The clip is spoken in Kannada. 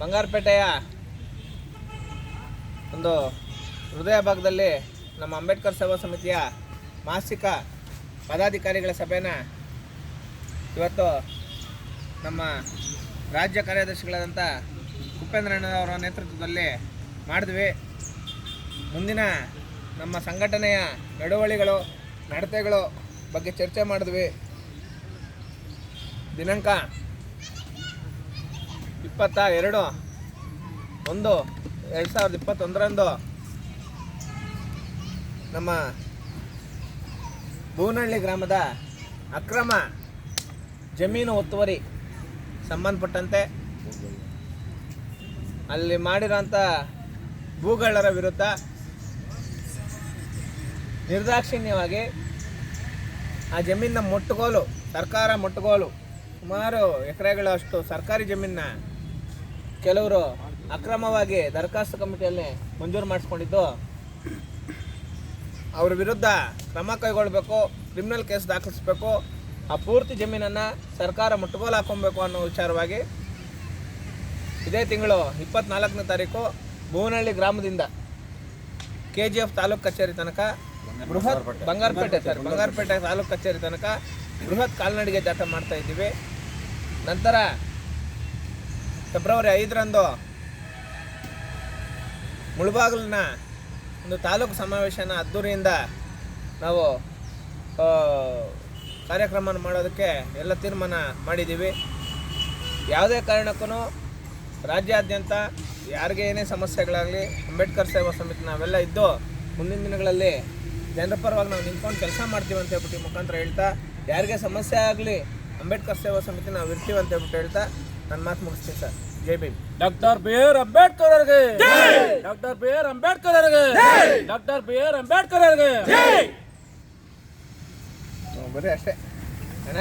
ಬಂಗಾರಪೇಟೆಯ ಒಂದು ಹೃದಯ ಭಾಗದಲ್ಲಿ ನಮ್ಮ ಅಂಬೇಡ್ಕರ್ ಸೇವಾ ಸಮಿತಿಯ ಮಾಸಿಕ ಪದಾಧಿಕಾರಿಗಳ ಸಭೆನ ಇವತ್ತು ನಮ್ಮ ರಾಜ್ಯ ಕಾರ್ಯದರ್ಶಿಗಳಾದಂಥ ಉಪೇಂದ್ರಣ್ಣನವರ ನೇತೃತ್ವದಲ್ಲಿ ಮಾಡಿದ್ವಿ. ಮುಂದಿನ ನಮ್ಮ ಸಂಘಟನೆಯ ನಡವಳಿಗಳು, ನಡತೆಗಳು ಬಗ್ಗೆ ಚರ್ಚೆ ಮಾಡಿದ್ವಿ. ದಿನಾಂಕ ಇಪ್ಪತ್ತ ಎರಡು, ಒಂದು, ಎರಡು ಸಾವಿರದ ಇಪ್ಪತ್ತೊಂದರಂದು ನಮ್ಮ ಬೂನಹಳ್ಳಿ ಗ್ರಾಮದ ಅಕ್ರಮ ಜಮೀನು ಒತ್ತುವರಿ ಸಂಬಂಧಪಟ್ಟಂತೆ ಅಲ್ಲಿ ಮಾಡಿರೋಂಥ ಭೂಗಳ್ಳರ ವಿರುದ್ಧ ನಿರ್ದಾಕ್ಷಿಣ್ಯವಾಗಿ ಆ ಜಮೀನಿನ ಮುಟ್ಟುಗೋಲು, ಸರ್ಕಾರ ಮುಟ್ಟುಗೋಲು ಸುಮಾರು ಎಕರೆಗಳಷ್ಟು ಸರ್ಕಾರಿ ಜಮೀನನ್ನ ಕೆಲವರು ಅಕ್ರಮವಾಗಿ ದರಖಾಸ್ತು ಕಮಿಟಿಯಲ್ಲಿ ಮಂಜೂರು ಮಾಡಿಸ್ಕೊಂಡಿದ್ದು, ಅವ್ರ ವಿರುದ್ಧ ಕ್ರಮ ಕೈಗೊಳ್ಳಬೇಕು, ಕ್ರಿಮಿನಲ್ ಕೇಸ್ ದಾಖಲಿಸಬೇಕು ಆ ಪೂರ್ತಿ ಜಮೀನನ್ನು ಸರ್ಕಾರ ಮುಟ್ಟುಗೋಲು ಹಾಕೊಬೇಕು ಅನ್ನೋ ವಿಚಾರವಾಗಿ ಇದೇ ತಿಂಗಳು ಇಪ್ಪತ್ನಾಲ್ಕನೇ ತಾರೀಕು ಭುವನಹಳ್ಳಿ ಗ್ರಾಮದಿಂದ ಕೆ ಜಿ ಎಫ್ ತಾಲೂಕು ಕಚೇರಿ ತನಕ ಬೃಹತ್ ಬಂಗಾರಪೇಟೆ ಸರ್, ಬಂಗಾರಪೇಟೆ ತಾಲೂಕು ಕಚೇರಿ ತನಕ ಬೃಹತ್ ಕಾಲ್ನಡಿಗೆ ಜಾಥಾ ಮಾಡ್ತಾ ಇದ್ದೀವಿ. ನಂತರ ಫೆಬ್ರವರಿ ಐದರಂದು ಮುಳಬಾಗಿಲಿನ ಒಂದು ತಾಲೂಕು ಸಮಾವೇಶನ ಅದ್ದೂರಿಯಿಂದ ನಾವು ಕಾರ್ಯಕ್ರಮ ಮಾಡೋದಕ್ಕೆ ಎಲ್ಲ ತೀರ್ಮಾನ ಮಾಡಿದ್ದೀವಿ. ಯಾವುದೇ ಕಾರಣಕ್ಕೂ ರಾಜ್ಯಾದ್ಯಂತ ಯಾರಿಗೆ ಏನೇ ಸಮಸ್ಯೆಗಳಾಗಲಿ, ಅಂಬೇಡ್ಕರ್ ಸೇವಾ ಸಮಿತಿ ನಾವೆಲ್ಲ ಇದ್ದು ಮುಂದಿನ ದಿನಗಳಲ್ಲಿ ಜನರ ಪರವಾಗಿ ನಾವು ನಿಂತ್ಕೊಂಡು ಕೆಲಸ ಮಾಡ್ತೀವಿ ಅಂತ ಹೇಳ್ಬಿಟ್ಟು ಮುಖಾಂತರ ಹೇಳ್ತಾ, ಯಾರಿಗೆ ಸಮಸ್ಯೆ ಆಗಲಿ ಅಂಬೇಡ್ಕರ್ ಸೇವಾ ಸಮಿತಿ ನಾವು ಇರ್ತೀವಿ ಅಂತ ಹೇಳ್ಬಿಟ್ಟು ಹೇಳ್ತಾ ನನ್ನ ಮಾತು ಮುಗಿಸ್ತೀನಿ ಸರ್. ಜೈ Bhim. Doctor B R Ambedkar ಅವರಿಗೆ ಡಾಕ್ಟರ್ ಬಿ ಆರ್ ಅಂಬೇಡ್ಕರ್ ಅವರಿಗೆ ಡಾಕ್ಟರ್ ಬಿ ಆರ್ ಅಂಬೇಡ್ಕರ್ ಅವರಿಗೆ ಬರೀ ಅಷ್ಟೇ. ಅಣ್ಣ